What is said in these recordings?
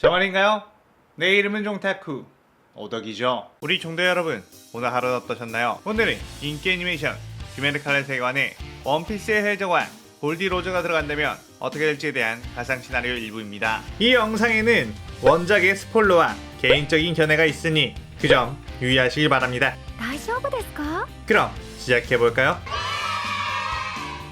정말인가요? 내 이름은 종타쿠 오덕이죠 우리 종도 여러분 오늘 하루 어떠셨나요? 오늘은 인기 애니메이션 휴메르칼의 세계관에 원피스의 해적왕 골디로저가 들어간다면 어떻게 될지에 대한 가상 시나리오 일부입니다 이 영상에는 원작의 스포일러와 개인적인 견해가 있으니 그 점 유의하시길 바랍니다 大丈夫ですか 그럼 시작해볼까요?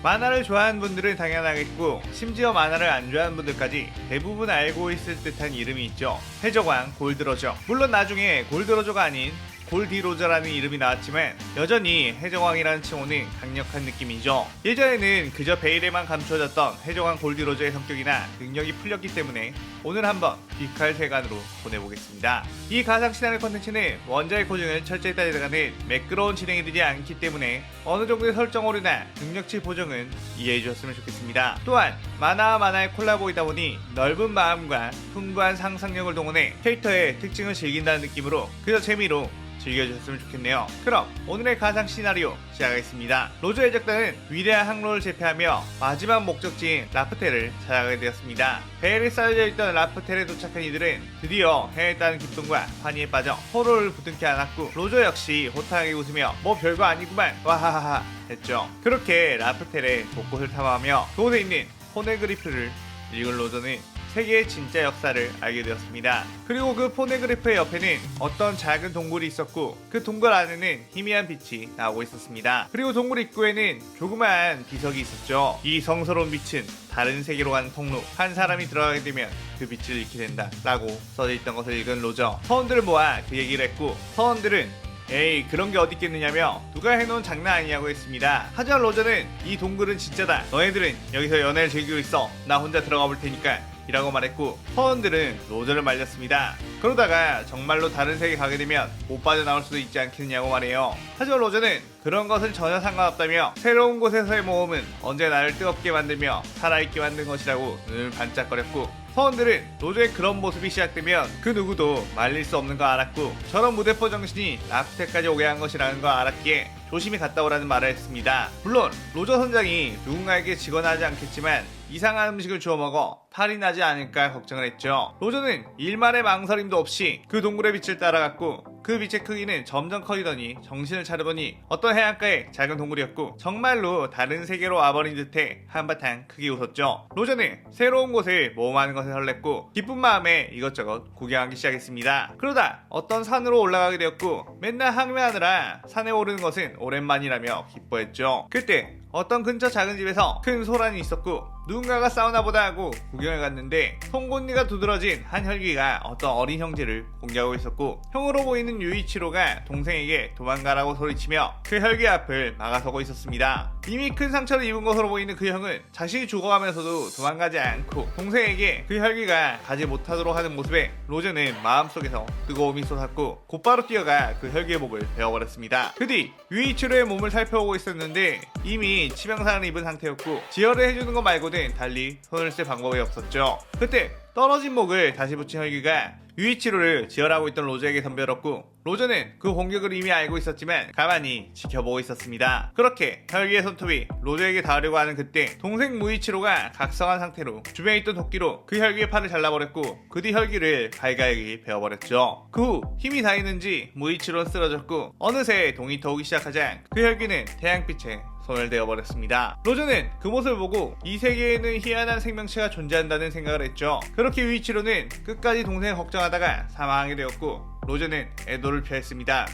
만화를 좋아하는 분들은 당연하겠고 심지어 만화를 안 좋아하는 분들까지 대부분 알고 있을 듯한 이름이 있죠. 해적왕 골드로저. 물론 나중에 골드로저가 아닌 골디로저라는 이름이 나왔지만 여전히 해적왕이라는 칭호는 강력한 느낌이죠 예전에는 그저 베일에만 감춰졌던 해적왕 골디로저의 성격이나 능력이 풀렸기 때문에 오늘 한번 비칼 세간으로 보내보겠습니다 이 가상 시나리오 컨텐츠는 원작의 고증을 철저히 따져가는 매끄러운 진행이 되지 않기 때문에 어느 정도의 설정 오류나 능력치 보정은 이해해 주셨으면 좋겠습니다. 또한 만화와 만화의 콜라보이다 보니 넓은 마음과 풍부한 상상력을 동원해 캐릭터의 특징을 즐긴다는 느낌으로 그저 재미로 즐겨주셨으면 좋겠네요. 그럼 오늘의 가상 시나리오 시작하겠습니다. 로저 해적단은 위대한 항로를 제패하며 마지막 목적지인 라프텔을 찾아가게 되었습니다. 배에 쌓여져 있던 라프텔에 도착한 이들은 드디어 해냈다는 기쁨과 환희에 빠져 서로를 부둥켜 안았고 로저 역시 호탕하게 웃으며 뭐 별거 아니구만 와하하하 했죠. 그렇게 라프텔의 곳곳을 탐험하며 그곳에 있는 포네그리프를 읽은 로저는 세계의 진짜 역사를 알게 되었습니다. 그리고 그 포네그래프의 옆에는 어떤 작은 동굴이 있었고 그 동굴 안에는 희미한 빛이 나오고 있었습니다. 그리고 동굴 입구에는 조그마한 비석이 있었죠. 이 성스러운 빛은 다른 세계로 가는 통로. 한 사람이 들어가게 되면 그 빛을 잃게 된다. 라고 써져 있던 것을 읽은 로저. 서원들을 모아 그 얘기를 했고 서원들은 에이 그런 게 어디 있겠느냐며 누가 해놓은 장난 아니냐고 했습니다. 하지만 로저는 이 동굴은 진짜다. 너희들은 여기서 연애를 즐기고 있어. 나 혼자 들어가 볼 테니까. 이라고 말했고 서원들은 로저를 말렸습니다. 그러다가 정말로 다른 세계 가게 되면 못 빠져나올 수도 있지 않겠느냐고 말해요. 하지만 로저는 그런 것은 전혀 상관없다며 새로운 곳에서의 모험은 언제 나를 뜨겁게 만들며 살아있게 만든 것이라고 눈을 반짝거렸고 서원들은 로저의 그런 모습이 시작되면 그 누구도 말릴 수 없는 거 알았고 저런 무대포 정신이 라프테까지 오게 한 것이라는 거 알았기에 조심히 갔다 오라는 말을 했습니다. 물론 로저 선장이 누군가에게 지거나 하지 않겠지만 이상한 음식을 주워 먹어 탈이 나지 않을까 걱정을 했죠. 로저는 일말의 망설임도 없이 그 동굴의 빛을 따라갔고 그 빛의 크기는 점점 커지더니 정신을 차려보니 어떤 해안가의 작은 동굴이었고 정말로 다른 세계로 와버린 듯해 한바탕 크게 웃었죠. 로저는 새로운 곳을 모험하는 것에 설렜고 기쁜 마음에 이것저것 구경하기 시작했습니다. 그러다 어떤 산으로 올라가게 되었고 맨날 항매하느라 산에 오르는 것은 오랜만이라며 기뻐했죠. 그때 어떤 근처 작은 집에서 큰 소란이 있었고 누군가가 싸우나 보다 하고 구경을 갔는데 송곳니가 두드러진 한 혈귀가 어떤 어린 형제를 공격하고 있었고 형으로 보이는 유이치로가 동생에게 도망가라고 소리치며 그 혈귀 앞을 막아서고 있었습니다. 이미 큰 상처를 입은 것으로 보이는 그 형은 자신이 죽어가면서도 도망가지 않고 동생에게 그 혈귀가 가지 못하도록 하는 모습에 로즈는 마음속에서 뜨거움이 솟았고 곧바로 뛰어가 그 혈귀의 몸을 베어버렸습니다. 그 뒤 유이치로의 몸을 살펴보고 있었는데 이미 치명상을 입은 상태였고 지혈을 해주는 것 말고는 달리 손을 쓸 방법이 없 었죠. 그때 떨어진 목을 다시 붙인 혈귀가 유이치로를 지혈하고 있던 로저에게 덤벼들었고 로저는 그 공격을 이미 알고 있었지만 가만히 지켜보고 있었습니다. 그렇게 혈귀의 손톱이 로저에게 닿으려고 하는 그때 동생 무이치로가 각성한 상태로 주변에 있던 도끼로 그 혈귀의 팔을 잘라버렸고 그 뒤 혈귀를 갈갈기 베어버렸죠. 그 후 힘이 닿이는지 무이치로는 쓰러졌고 어느새 동이 터오기 시작하자 그 혈귀는 태양빛에 손을 대어버렸습니다. 로저는 그 모습을 보고 이 세계에는 희한한 생명체가 존재한다는 생각을 했죠. 그렇게 유이치로는 끝까지 동생을 걱정하다가 사망하게 되었고 로저는 애도를 표했습니다.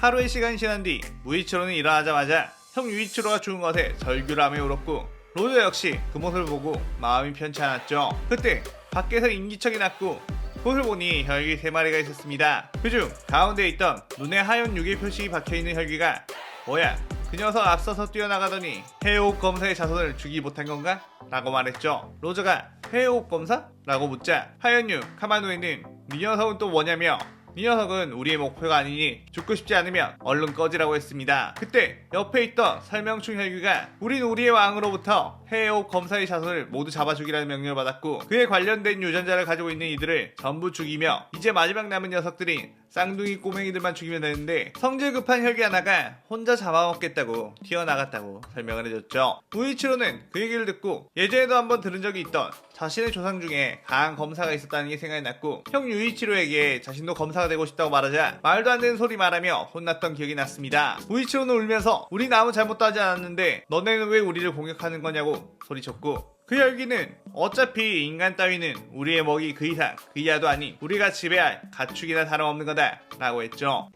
하루의 시간이 지난 뒤 무이치로는 일어나자마자 형 유이치로가 죽은 것에 절규라며 울었고 로저 역시 그 모습을 보고 마음이 편치 않았죠. 그때 밖에서 인기척이 났고 그것을 보니 혈귀 세 마리가 있었습니다. 그중 가운데 있던 눈에 하얀 유기 표식이 박혀있는 혈귀가 뭐야 그 녀석 앞서서 뛰어나가더니 해옥 검사의 자손을 주기 못한 건가? 라고 말했죠. 로저가 해옥 검사? 라고 묻자 하연유 카마노에는 네 녀석은 또 뭐냐며 이 녀석은 우리의 목표가 아니니 죽고 싶지 않으면 얼른 꺼지라고 했습니다. 그때 옆에 있던 설명충 혈귀가 우린 우리의 왕으로부터 해외옥 검사의 자손을 모두 잡아주기라는 명령을 받았고 그에 관련된 유전자를 가지고 있는 이들을 전부 죽이며 이제 마지막 남은 녀석들인 쌍둥이 꼬맹이들만 죽이면 되는데 성질 급한 혈기 하나가 혼자 잡아먹겠다고 튀어나갔다고 설명을 해줬죠. 무이치로는 그 얘기를 듣고 예전에도 한번 들은 적이 있던 자신의 조상 중에 강한 검사가 있었다는 게 생각이 났고 형 유이치로에게 자신도 검사가 되고 싶다고 말하자 말도 안 되는 소리 말하며 혼났던 기억이 났습니다. 무이치로는 울면서 우리 아무 잘못도 하지 않았는데 너네는 왜 우리를 공격하는 거냐고 소리쳤고 그 열기는 어차피 인간 따위는 우리의 먹이 그 이상 그 이하도 아닌 우리가 지배할 가축이나 다름없는 거다 라고 했죠.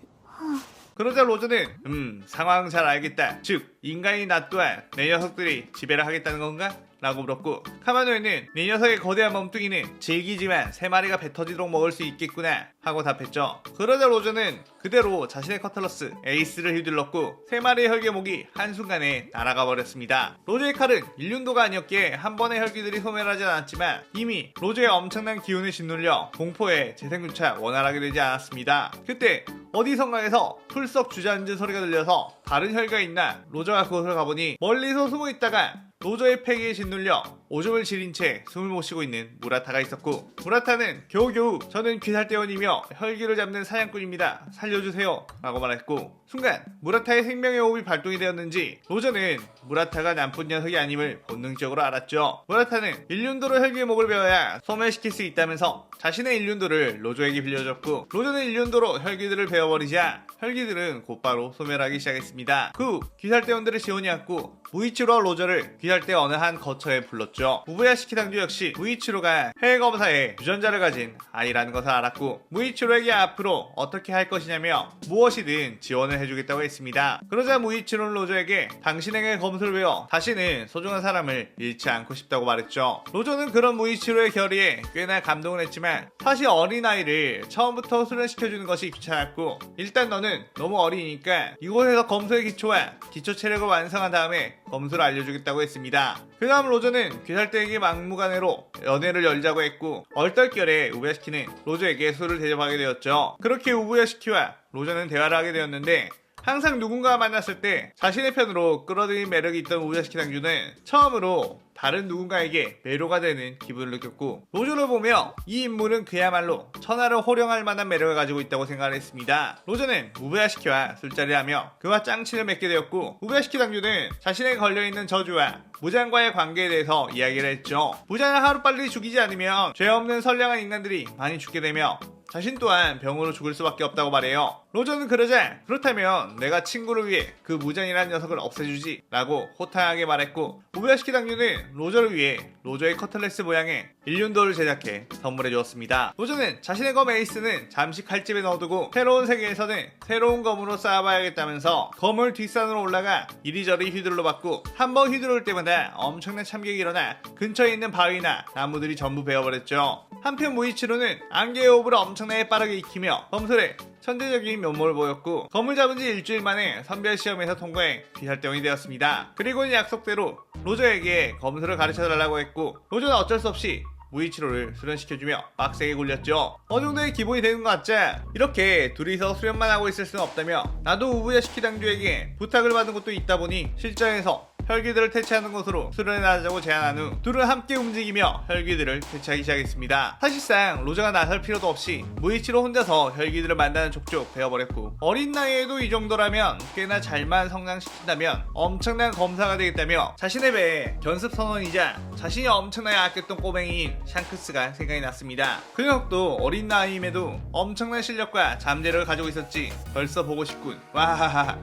그러자 로저는 음 상황 잘 알겠다 즉 인간이 나 또한 내 녀석들이 지배를 하겠다는 건가? 라고 물었고 카마노에는 네 녀석의 거대한 몸뚱이는 질기지만 세 마리가 배 터지도록 먹을 수 있겠구나 하고 답했죠. 그러자 로저는 그대로 자신의 커틀러스 에이스를 휘둘렀고 세 마리의 혈계목이 한순간에 날아가 버렸습니다. 로저의 칼은 일륜도가 아니었기에 한 번에 혈기들이 소멸하지 않았지만 이미 로저의 엄청난 기운을 짓눌려 공포에 재생조차 원활하게 되지 않았습니다. 그때 어디선가에서 풀썩 주저앉은 소리가 들려서 다른 혈기가 있나 로저가 그곳을 가보니 멀리서 숨어 있다가 로저의 폐기에 짓눌려 오줌을 지린 채 숨을 못 쉬고 있는 무라타가 있었고 무라타는 겨우겨우 저는 귀살대원이며 혈기를 잡는 사냥꾼입니다. 살려주세요. 라고 말했고 순간 무라타의 생명의 호흡이 발동이 되었는지 로저는 무라타가 나쁜 녀석이 아님을 본능적으로 알았죠. 무라타는 일륜도로 혈기의 목을 배워야 소멸시킬 수 있다면서 자신의 일륜도를 로저에게 빌려줬고 로저는 일륜도로 혈기들을 배워버리자 혈기들은 곧바로 소멸하기 시작했습니다. 그 후 귀살대원들을 지원이 왔고 무이치로와 로저를 귀살대 어느 한 거처에 불렀죠. 우부야시키 당주 역시 무이치로가 해외 검사에 유전자를 가진 아이라는 것을 알았고 무이치로에게 앞으로 어떻게 할 것이냐며 무엇이든 지원을 해주겠다고 했습니다. 그러자 무이치로는 로저에게 당신에게 검수를 배워 다시는 소중한 사람을 잃지 않고 싶다고 말했죠. 로저는 그런 무이치로의 결의에 꽤나 감동을 했지만 사실 어린아이를 처음부터 수련시켜주는 것이 귀찮았고 일단 너는 너무 어리니까 이곳에서 검수의 기초와 기초 체력을 완성한 다음에 검수를 알려주겠다고 했습니다. 그 다음 로저는 귀살대에게 막무가내로 연애를 열자고 했고 얼떨결에 우부야시키는 로저에게 술을 대접하게 되었죠. 그렇게 우부야시키와 로저는 대화를 하게 되었는데 항상 누군가와 만났을 때 자신의 편으로 끌어들인 매력이 있던 우부야시키 당주는 처음으로 다른 누군가에게 매료가 되는 기분을 느꼈고 로저를 보며 이 인물은 그야말로 천하를 호령할 만한 매력을 가지고 있다고 생각을 했습니다. 로저는 우부야시키와 술자리를 하며 그와 짱친을 맺게 되었고 우부야시키 당주는 자신에게 걸려있는 저주와 무장과의 관계에 대해서 이야기를 했죠. 무장을 하루빨리 죽이지 않으면 죄 없는 선량한 인간들이 많이 죽게 되며 자신 또한 병으로 죽을 수밖에 없다고 말해요. 로저는 그러자 그렇다면 내가 친구를 위해 그 무장이라는 녀석을 없애주지 라고 호탕하게 말했고 우부야시키 당류는 로저를 위해 로저의 커틀레스 모양의 일륜도를 제작해 선물해 주었습니다. 로저는 자신의 검 에이스는 잠시 칼집에 넣어두고 새로운 세계에서는 새로운 검으로 쌓아봐야겠다면서 검을 뒷산으로 올라가 이리저리 휘둘러 받고 한 번 휘두를 때마다 엄청난 참격이 일어나 근처에 있는 바위나 나무들이 전부 베어버렸죠. 한편 무이치로는 안개의 호흡을 엄청나게 빠르게 익히며 검술에 천재적인 면모를 보였고 검을 잡은 지 일주일 만에 선별 시험에서 통과해 귀살대원이 되었습니다. 그리고는 약속대로 로저에게 검술을 가르쳐달라고 했고 로저는 어쩔 수 없이 무이치로를 수련시켜주며 빡세게 굴렸죠. 어느 정도의 기본이 되는 것 같자 이렇게 둘이서 수련만 하고 있을 수는 없다며 나도 우부야시키 당주에게 부탁을 받은 것도 있다 보니 실전에서 혈기들을 퇴치하는 것으로 수련을 하자고 제안한 후 둘은 함께 움직이며 혈기들을 퇴치하기 시작했습니다. 사실상 로저가 나설 필요도 없이 무이치로 혼자서 혈기들을 만나는 족족 배워버렸고 어린 나이에도 이 정도라면 꽤나 잘만 성장시킨다면 엄청난 검사가 되겠다며 자신의 배에 견습 선원이자 자신이 엄청나게 아꼈던 꼬맹이인 샹크스가 생각이 났습니다. 그 녀석도 어린 나이임에도 엄청난 실력과 잠재력을 가지고 있었지 벌써 보고 싶군. 와하하.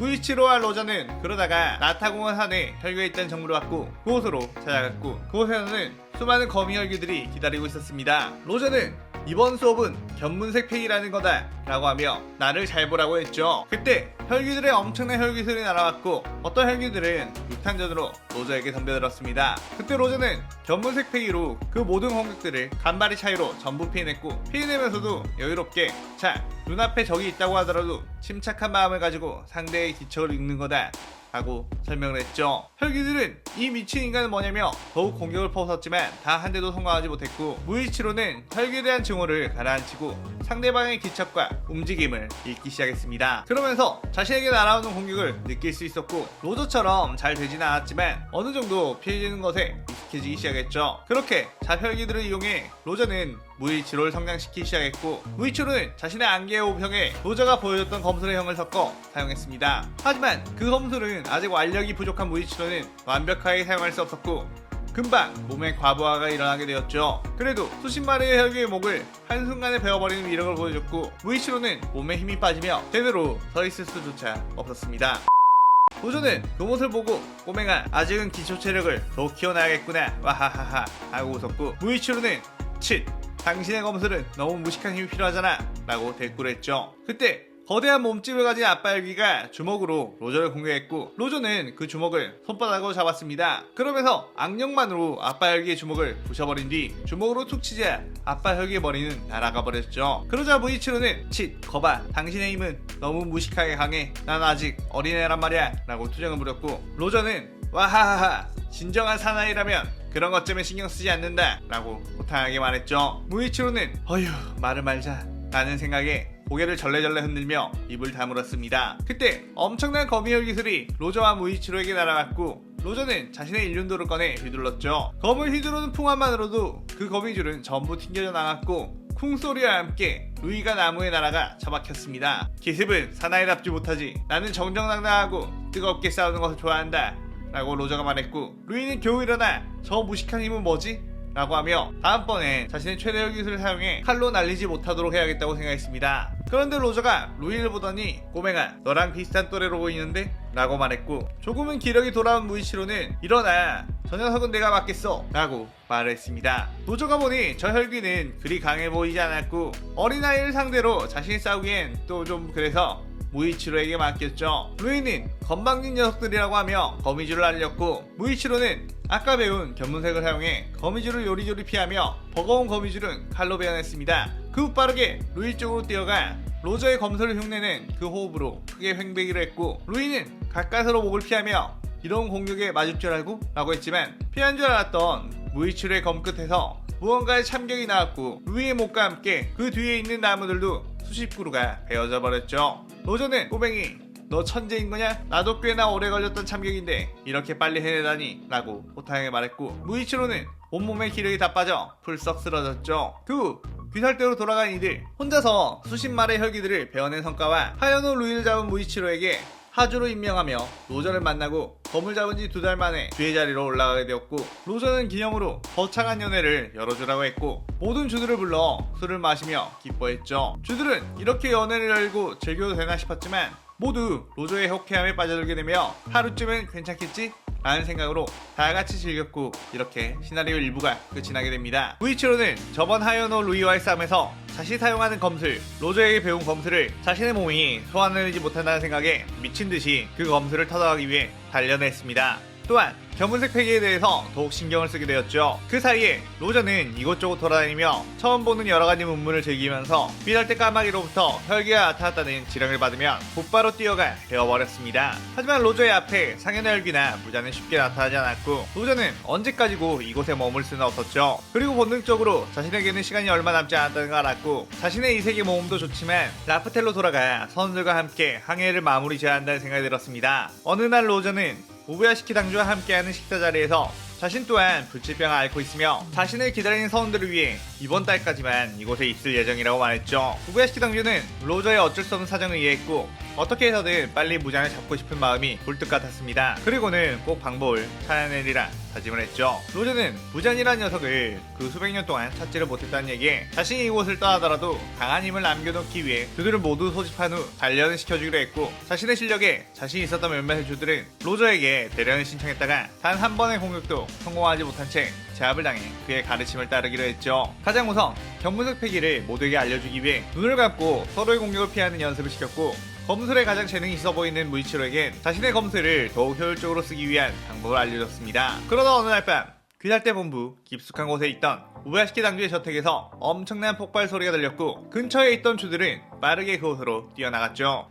무이치로와 로저는 그러다가 나타공원 산에 혈교에 있던 정보를 받고 그곳으로 찾아갔고 그곳에서는 수많은 거미 혈기들이 기다리고 있었습니다. 로저는 이번 수업은 견문색 폐기라는 거다 라고 하며 나를 잘 보라고 했죠. 그때 혈기들의 엄청난 혈기술이 날아왔고 어떤 혈기들은 육탄전으로 로저에게 덤벼들었습니다. 그때 로저는 견문색 폐기로 그 모든 공격들을 간발의 차이로 전부 피해냈고 피해내면서도 여유롭게 자 눈앞에 적이 있다고 하더라도 침착한 마음을 가지고 상대의 기척을 읽는 거다 라고 설명을 했죠. 혈기들은 이 미친 인간은 뭐냐며 더욱 공격을 퍼붓었지만 다 한 대도 성공하지 못했고 무이치로는 혈기에 대한 증오를 가라앉히고 상대방의 기척과 움직임을 읽기 시작했습니다. 그러면서 자신에게 날아오는 공격을 느낄 수 있었고 로저처럼 잘 되지는 않았지만 어느 정도 피해지는 것에 익숙해지기 시작했죠. 그렇게 자혈기들을 이용해 로저는 무이치로를 성장시키기 시작했고 무이치로는 자신의 안개의 오병에 로저가 보여줬던 검술의 형을 섞어 사용했습니다. 하지만 그 검술은 아직 완력이 부족한 무이치로는 완벽하게 사용할 수 없었고 금방 몸에 과부하가 일어나게 되었죠. 그래도 수십 마리의 혈기의 목을 한순간에 베어버리는 위력을 보여줬고 무이치로는 몸에 힘이 빠지며 제대로 서 있을 수조차 없었습니다. 도저는 그 모습을 보고 꼬맹아 아직은 기초 체력을 더 키워놔야겠구나 와하하하 하고 웃었고 무이치로는 칫 당신의 검술은 너무 무식한 힘이 필요하잖아 라고 대꾸를 했죠 그때 거대한 몸집을 가진 아빠 열기가 주먹으로 로저를 공격했고 로저는 그 주먹을 손바닥으로 잡았습니다. 그러면서 악력만으로 아빠 열기의 주먹을 부셔버린 뒤 주먹으로 툭 치자 아빠 혈기의 머리는 날아가 버렸죠. 그러자 무이치로는 칫 거봐 당신의 힘은 너무 무식하게 강해 난 아직 어린애란 말이야 라고 투정을 부렸고 로저는 와하하하 진정한 사나이라면 그런 것 때문에 신경 쓰지 않는다 라고 호탕하게 말했죠. 무이치로는 어휴 말을 말자 라는 생각에 고개를 절레절레 흔들며 입을 다물었습니다. 그때 엄청난 거미혈 기술이 로저와 무이치로에게 날아갔고 로저는 자신의 일륜도를 꺼내 휘둘렀죠. 검을 휘두르는 풍화만으로도 그 거미줄은 전부 튕겨져 나갔고 쿵소리와 함께 루이가 나무에 날아가 처박혔습니다. 기습은 사나이답지 못하지. 나는 정정당당하고 뜨겁게 싸우는 것을 좋아한다. 라고 로저가 말했고 루이는 겨우 일어나 저 무식한 힘은 뭐지? 라고 하며 다음번에 자신의 최대의 기술을 사용해 칼로 날리지 못하도록 해야겠다고 생각했습니다. 그런데 로저가 루이를 보더니 꼬맹아 너랑 비슷한 또래로 보이는데? 라고 말했고 조금은 기력이 돌아온 무이치로는 일어나 저 녀석은 내가 맡겠어 라고 말을 했습니다. 로저가 보니 저 혈귀는 그리 강해 보이지 않았고 어린아이를 상대로 자신이 싸우기엔 또 좀 그래서 무이치로에게 맡겼죠. 루이는 건방진 녀석들이라고 하며 거미줄을 알렸고 무이치로는 아까 배운 견문색을 사용해 거미줄을 요리조리 피하며 버거운 거미줄은 칼로 베어냈습니다. 그 후 빠르게 루이 쪽으로 뛰어가 로저의 검소를 흉내낸 그 호흡으로 크게 횡배기를 했고 루이는 가까스로 목을 피하며 이런 공격에 맞을 줄 알고? 라고 했지만 피한 줄 알았던 무이치로의 검끝에서 무언가의 참격이 나왔고 루이의 목과 함께 그 뒤에 있는 나무들도 수십 그루가 베어져 버렸죠. 로저는 꼬맹이 너 천재인 거냐? 나도 꽤나 오래 걸렸던 참격인데 이렇게 빨리 해내다니 라고 호탕하게 말했고 무이치로는 온몸에 기력이 다 빠져 풀썩 쓰러졌죠. 그후 귀살대로 돌아간 이들 혼자서 수십 마리의 혈기들을 베어낸 성과와 하연호 루이를 잡은 무이치로에게 하주로 임명하며 로저를 만나고 검을 잡은 지 두 달 만에 주의 자리로 올라가게 되었고 로저는 기념으로 거창한 연회를 열어주라고 했고 모든 주들을 불러 술을 마시며 기뻐했죠. 주들은 이렇게 연회를 열고 즐겨도 되나 싶었지만 모두 로저의 호쾌함에 빠져들게 되며 하루쯤은 괜찮겠지? 라는 생각으로 다 같이 즐겼고 이렇게 시나리오 일부가 끝이 나게 됩니다. 무이치로는 저번 하연호 루이와의 싸움에서 자신이 사용하는 검술, 로저에게 배운 검술을 자신의 몸이 소환해내지 못한다는 생각에 미친 듯이 그 검술을 터득하기 위해 단련했습니다. 또한 견문색 폐기에 대해서 더욱 신경을 쓰게 되었죠. 그 사이에 로저는 이곳저곳 돌아다니며 처음 보는 여러 가지 문물을 즐기면서 때 까마귀로부터 혈기가 나타났다는 지령을 받으면 곧바로 뛰어가 베어버렸습니다. 하지만 로저의 앞에 상현의 혈기나 무자는 쉽게 나타나지 않았고 로저는 언제까지고 이곳에 머물 수는 없었죠. 그리고 본능적으로 자신에게는 시간이 얼마 남지 않았다는 걸 알았고 자신의 이세계 모험도 좋지만 라프텔로 돌아가 선수들과 함께 항해를 마무리 지어야 한다는 생각이 들었습니다. 어느 날 로저는 우부야시키 당주와 함께하는 식사 자리에서 자신 또한 불치병을 앓고 있으며 자신을 기다리는 사원들을 위해 이번 달까지만 이곳에 있을 예정이라고 말했죠. 우부야시키 당주는 로저의 어쩔 수 없는 사정을 이해했고 어떻게 해서든 빨리 무장을 잡고 싶은 마음이 굴뚝 같았습니다. 그리고는 꼭 방법을 찾아내리라 다짐을 했죠. 로저는 무잔이라는 녀석을 그 수백 년 동안 찾지를 못했다는 얘기에 자신이 이곳을 떠나더라도 강한 힘을 남겨놓기 위해 그들을 모두 소집한 후 단련을 시켜주기로 했고 자신의 실력에 자신이 있었던 몇몇의 주들은 로저에게 대련을 신청했다가 단 한 번의 공격도 성공하지 못한 채 제압을 당해 그의 가르침을 따르기로 했죠. 가장 우선 견문색 패기를 모두에게 알려주기 위해 눈을 감고 서로의 공격을 피하는 연습을 시켰고 검술에 가장 재능이 있어 보이는 무이치로에겐 자신의 검술을 더욱 효율적으로 쓰기 위한 방법을 알려줬습니다. 그러다 어느 날 밤 귀살대 본부 깊숙한 곳에 있던 우야시키 당주의 저택에서 엄청난 폭발 소리가 들렸고 근처에 있던 주들은 빠르게 그곳으로 뛰어나갔죠.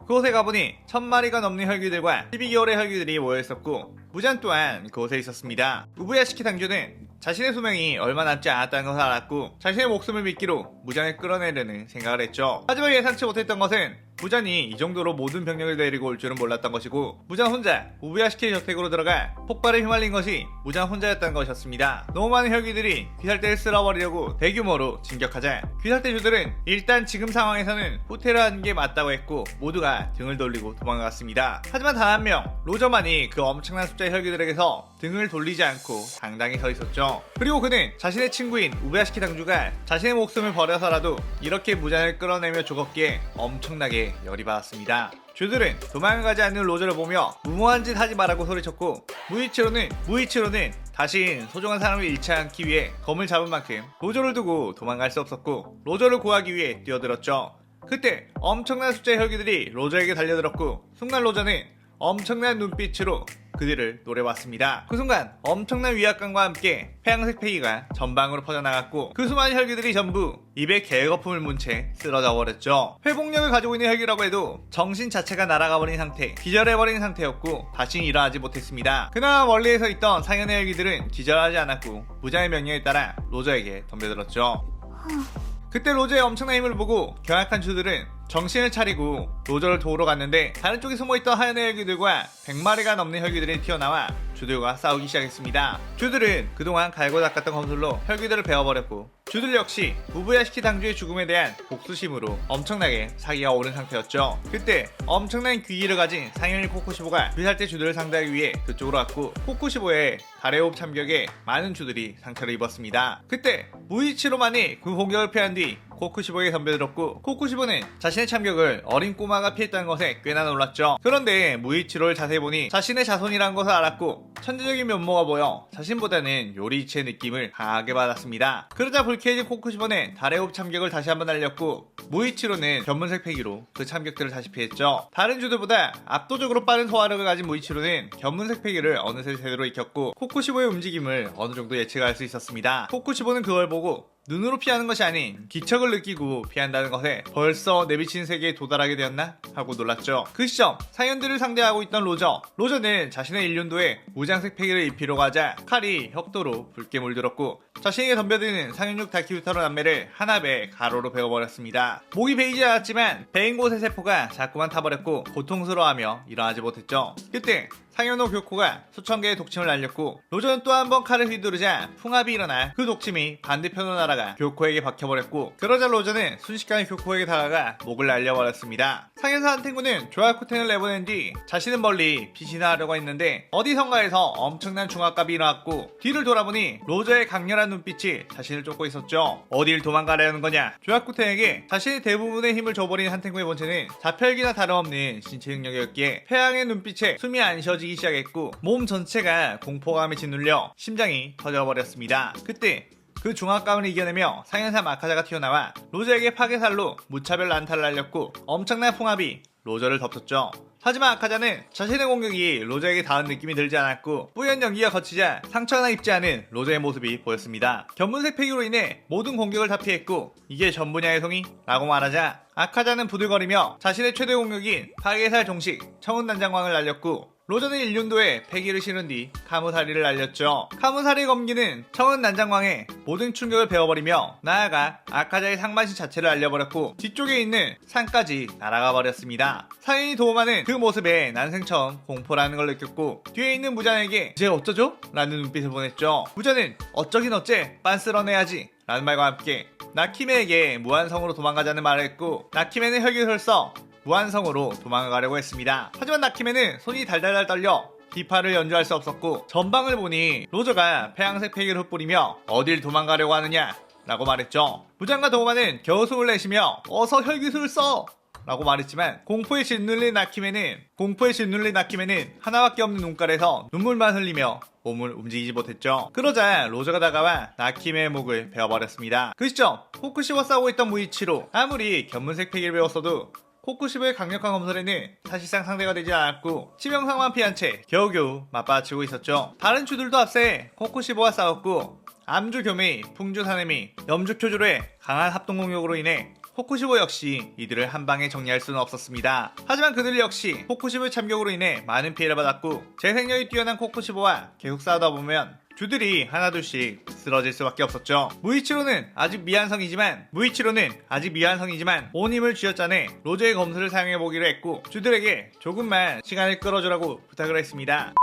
그곳에 가보니 천마리가 넘는 혈귀들과 12개월의 혈귀들이 모여있었고 무잔 또한 그곳에 있었습니다. 우부야시키 당주는 자신의 수명이 얼마 남지 않았다는 것을 알았고 자신의 목숨을 미끼로 무잔을 끌어내려는 생각을 했죠. 하지만 예상치 못했던 것은 무잔이 이 정도로 모든 병력을 데리고 올 줄은 몰랐던 것이고 무잔 혼자 우부야시키의 저택으로 들어가 폭발에 휘말린 것이 무잔 혼자였다는 것이었습니다. 너무 많은 혈기들이 귀살대를 쓸어버리려고 대규모로 진격하자 귀살대주들은 일단 지금 상황에서는 후퇴를 하는 게 맞다고 했고 모두가 등을 돌리고 도망갔습니다. 하지만 단 한 명 로저만이 그 엄청난 숫자의 혈기들에게서 등을 돌리지 않고 당당히 서 있었죠. 그리고 그는 자신의 친구인 우부야시키 당주가 자신의 목숨을 버려서라도 이렇게 무잔을 끌어내며 죽었기에 엄청나게 열이 받았습니다. 주들은 도망을 가지 않는 로저를 보며 무모한 짓 하지 말라고 소리쳤고 무이치로는 무이치로는 다신 소중한 사람을 잃지 않기 위해 검을 잡은 만큼 로저를 두고 도망갈 수 없었고 로저를 구하기 위해 뛰어들었죠. 그때 엄청난 숫자의 혈기들이 로저에게 달려들었고 순간 로저는 엄청난 눈빛으로 그들을 노려봤습니다. 그 순간 엄청난 위압감과 함께 태양색 패기가 전방으로 퍼져나갔고 그 수많은 혈기들이 전부 입에 개거품을 문 채 쓰러져 버렸죠. 회복력을 가지고 있는 혈기라고 해도 정신 자체가 날아가 버린 상태, 기절해버린 상태였고 다시 일어나지 못했습니다. 그나마 멀리에서 있던 상현의 혈기들은 기절하지 않았고 무장의 명령에 따라 로저에게 덤벼들었죠. 그때 로저의 엄청난 힘을 보고 경악한 주들은 정신을 차리고 로저를 도우러 갔는데 다른 쪽에 숨어있던 하얀의 혈기들과 100마리가 넘는 혈기들이 튀어나와 주들과 싸우기 시작했습니다. 주들은 그동안 갈고 닦았던 검술로 혈기들을 베어버렸고 주들 역시 부부야시키 당주의 죽음에 대한 복수심으로 엄청나게 사기가 오른 상태였죠. 그때 엄청난 귀기를 가진 상현일 코코시보가 귀살때 주들을 상대하기 위해 그쪽으로 왔고 코코시보의 가레옵 참격에 많은 주들이 상처를 입었습니다. 그때 무이치로만이 그 공격을 피한 뒤 코쿠시보에게 덤벼들었고 코쿠시보는 자신의 참격을 어린 꼬마가 피했다는 것에 꽤나 놀랐죠. 그런데 무이치로를 자세히 보니 자신의 자손이라는 것을 알았고 천재적인 면모가 보여 자신보다는 요리치의 느낌을 강하게 받았습니다. 그러자 불쾌해진 코쿠시보는 다레옵 참격을 다시 한번 날렸고 무이치로는 견문색 패기로 그 참격들을 다시 피했죠. 다른 주들보다 압도적으로 빠른 소화력을 가진 무이치로는 견문색 패기를 어느새 제대로 익혔고 코쿠시보의 움직임을 어느 정도 예측할 수 있었습니다. 코쿠시보는 그걸 보고 눈으로 피하는 것이 아닌 기척을 느끼고 피한다는 것에 벌써 내비친 세계에 도달하게 되었나? 하고 놀랐죠. 그 시점 상현들을 상대하고 있던 로저 로저는 자신의 일륜도에 무장색 패기를 입히려고 하자 칼이 혁도로 붉게 물들었고 자신에게 덤벼드는 상현육 다키우타로 남매를 한 합에 가로로 베어버렸습니다. 목이 베이지 않았지만 베인 곳의 세포가 자꾸만 타버렸고 고통스러워하며 일어나지 못했죠. 그때 상현호 교코가 수천 개의 독침을 날렸고 로저는 또 한 번 칼을 휘두르자 풍압이 일어나 그 독침이 반대편으로 날아가 교코에게 박혀버렸고 그러자 로저는 순식간에 교코에게 다가가 목을 날려버렸습니다. 상현사 한탱구는 조약쿠텐을 내보낸 뒤 자신은 멀리 피신하 하려고 했는데 어디선가에서 엄청난 중압감이 일어났고 뒤를 돌아보니 로저의 강렬한 눈빛이 자신을 쫓고 있었죠. 어딜 도망가려는 거냐? 조약쿠텐에게 자신의 대부분의 힘을 줘버린 한탱구의 본체는 자펠기나 다름없는 신체 능력이었기에 태양의 눈빛에 숨이 안 쉬어지 기 시작했고 몸 전체가 공포감에 짓눌려 심장이 터져버렸습니다. 그때 그 중압감을 이겨내며 상현사 마카자가 튀어나와 로저에게 파괴살로 무차별 난타를 날렸고 엄청난 풍압이 로저를 덮쳤죠. 하지만 아카자는 자신의 공격이 로저에게 닿은 느낌이 들지 않았고 뿌연 연기가 거치자 상처 하나 입지 않은 로저의 모습이 보였습니다. 견문색 패기로 인해 모든 공격을 다 피했고 이게 전부냐의 송이? 라고 말하자 아카자는 부들거리며 자신의 최대 공격인 파괴살 종식 청운단장광을 날렸고 로저는 일륜도에 패기를 실은 뒤 카무사리를 날렸죠. 카무사리 검기는 청은 난장광에 모든 충격을 베어버리며 나아가 아카자의 상반신 자체를 알려버렸고 뒤쪽에 있는 산까지 날아가 버렸습니다. 사인이 도움하는 그 모습에 난생 처음 공포라는 걸 느꼈고 뒤에 있는 무잔에게 이제 어쩌죠? 라는 눈빛을 보냈죠. 무잔은 어쩌긴 어째 빤스러내야지 라는 말과 함께 나키메에게 무한성으로 도망가자는 말을 했고 나키메는 혈기를 써 무한성으로 도망가려고 했습니다. 하지만 나키메는 손이 달달달 떨려 기파를 연주할 수 없었고 전방을 보니 로저가 폐양색 패기를 흩뿌리며 어딜 도망가려고 하느냐 라고 말했죠. 부장과 도마는 겨우 숨을 내쉬며 어서 혈기술을 써! 라고 말했지만 공포에 짓눌린 나키메는 공포에 짓눌린 나키메는 하나밖에 없는 눈깔에서 눈물만 흘리며 몸을 움직이지 못했죠. 그러자 로저가 다가와 나키메의 목을 베어버렸습니다. 그 시점 호쿠시와 싸우고 있던 무이치로 아무리 견문색 패기를 배웠어도 코쿠시브의 강력한 검설에는 사실상 상대가 되지 않았고 치명상만 피한 채 겨우겨우 맞받아치고 있었죠. 다른 주들도 앞세 코쿠시브와 싸웠고 암주 교메이, 풍주 사네미, 염주 표주로의 강한 합동 공격으로 인해 호쿠시보 역시 이들을 한 방에 정리할 수는 없었습니다. 하지만 그들 역시 호쿠시보의 참격으로 인해 많은 피해를 받았고 재생력이 뛰어난 코쿠시보와 계속 싸우다 보면 주들이 하나둘씩 쓰러질 수밖에 없었죠. 무이치로는 아직 미완성이지만 무이치로는 아직 미완성이지만 온 힘을 쥐어짜내 로저의 검수를 사용해 보기로 했고 주들에게 조금만 시간을 끌어주라고 부탁을 했습니다.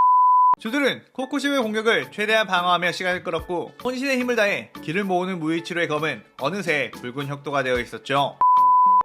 주들은 코쿠시오의 공격을 최대한 방어하며 시간을 끌었고 혼신의 힘을 다해 길을 모으는 무이치로의 검은 어느새 붉은 혁도가 되어 있었죠.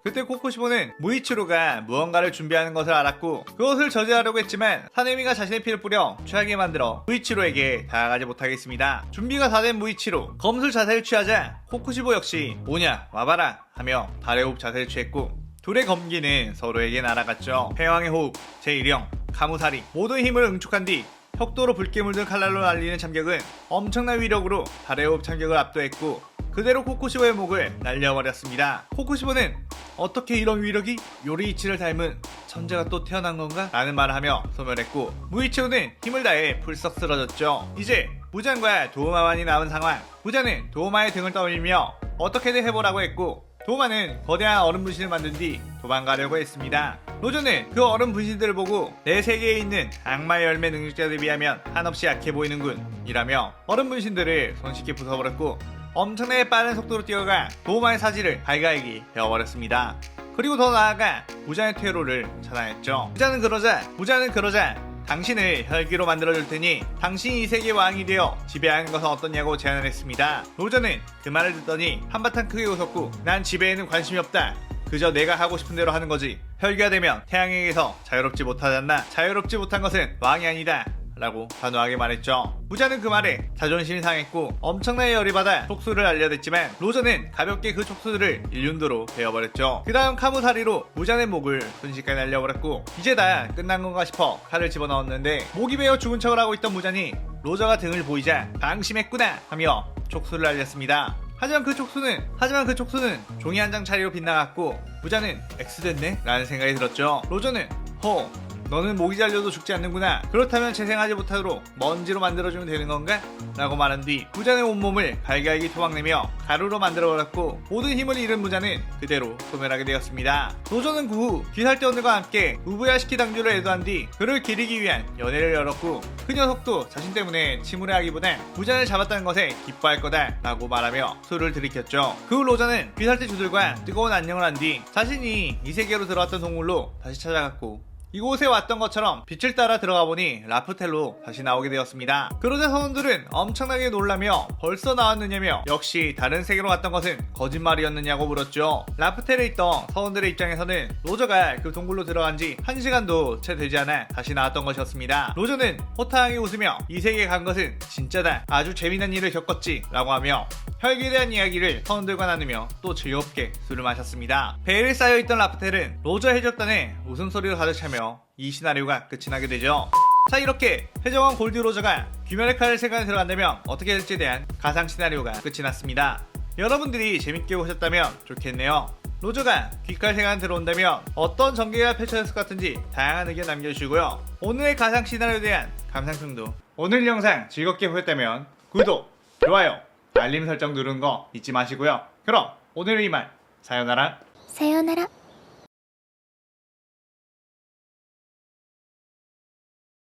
그때 코코시보는 무이치로가 무언가를 준비하는 것을 알았고 그것을 저지하려고 했지만 사네미가 자신의 피를 뿌려 취하게 만들어 무이치로에게 다가가지 못하겠습니다. 준비가 다 된 무이치로 검술 자세를 취하자 코코시보 역시 오냐 와봐라 하며 호흡 자세를 취했고 둘의 검기는 서로에게 날아갔죠. 패왕의 호흡, 제1형, 가무사리 모든 힘을 응축한 뒤 혁도로 붉게 물든 칼날로 날리는 참격은 엄청난 위력으로 호흡 참격을 압도했고 그대로 코코시보의 목을 날려버렸습니다. 코코시보는 어떻게 이런 위력이 요리이치를 닮은 천재가 또 태어난 건가? 라는 말을 하며 소멸했고 무이치로는 힘을 다해 풀썩 쓰러졌죠. 이제 무장과 도마만이 남은 상황. 무자는 도마의 등을 떠올리며 어떻게든 해보라고 했고 도마는 거대한 얼음 분신을 만든 뒤 도망가려고 했습니다. 로저는 그 얼음 분신들을 보고 내 세계에 있는 악마의 열매 능력자들에 비하면 한없이 약해 보이는군 이라며 얼음 분신들을 손쉽게 부숴버렸고 엄청나게 빠른 속도로 뛰어가 도마의 사지를 발가액이 베어버렸습니다. 그리고 더 나아가 무자의 퇴로를 차단했죠. 무자는 그러자 무자는 그러자 당신을 혈기로 만들어줄 테니 당신이 이 세계 왕이 되어 지배하는 것은 어떠냐고 제안을 했습니다. 로저는 그 말을 듣더니 한바탕 크게 웃었고 난 지배에는 관심이 없다. 그저 내가 하고 싶은 대로 하는 거지. 혈기가 되면 태양에게서 자유롭지 못하지 않나. 자유롭지 못한 것은 왕이 아니다. 라고 단호하게 말했죠. 무자는 그 말에 자존심이 상했고 엄청나게 열이 받아 촉수를 알려댔지만 로저는 가볍게 그 촉수들을 일륜도로 베어버렸죠. 그 다음 카무사리로 무자의 목을 순식간에 날려버렸고 이제 다 끝난 건가 싶어 칼을 집어넣었는데 목이 베어 죽은 척을 하고 있던 무자니 로저가 등을 보이자 방심했구나 하며 촉수를 날렸습니다. 하지만 그 촉수는 하지만 그 촉수는 종이 한 장 차리로 빗나갔고 부자는 X됐네 라는 생각이 들었죠 로저는 허 너는 목이 잘려도 죽지 않는구나. 그렇다면 재생하지 못하도록 먼지로 만들어주면 되는 건가? 라고 말한 뒤 부자는 온몸을 갈갈기 토막내며 가루로 만들어버렸고 모든 힘을 잃은 부자는 그대로 소멸하게 되었습니다. 로저는 그후 귀살대원들과 함께 우부야시키 당주를 애도한 뒤 그를 기리기 위한 연애를 열었고 그 녀석도 자신 때문에 침울해하기보단 부자를 잡았다는 것에 기뻐할 거다 라고 말하며 술을 들이켰죠. 그 후 로저는 귀살대 주들과 뜨거운 안녕을 한 뒤 자신이 이 세계로 들어왔던 동물로 다시 찾아갔고 이곳에 왔던 것처럼 빛을 따라 들어가 보니 라프텔로 다시 나오게 되었습니다. 그러자 선원들은 엄청나게 놀라며 벌써 나왔느냐며 역시 다른 세계로 갔던 것은 거짓말이었느냐고 물었죠. 라프텔에 있던 선원들의 입장에서는 로저가 그 동굴로 들어간 지 1시간도 채 되지 않아 다시 나왔던 것이었습니다. 로저는 호탕하게 웃으며 이 세계에 간 것은 진짜다. 아주 재미난 일을 겪었지. 라고 하며 혈기에 대한 이야기를 선원들과 나누며 또 즐겁게 술을 마셨습니다. 배에 쌓여있던 라프텔은 로저 해적단의 웃음소리로 가득 차며 이 시나리오가 끝이 나게 되죠. 자 이렇게 해적왕 골드 로저가 귀멸의 칼을 세간에 들어간다면 어떻게 될지에 대한 가상 시나리오가 끝이 났습니다. 여러분들이 재밌게 보셨다면 좋겠네요. 로저가 귀칼 세간 들어온다면 어떤 전개가 펼쳐졌을 것 같은지 다양한 의견 남겨주시고요. 오늘의 가상 시나리오에 대한 감상평도 오늘 영상 즐겁게 보셨다면 구독, 좋아요, 알림 설정 누른 거 잊지 마시고요. 그럼 오늘의 이말 사연나라. 사연나라.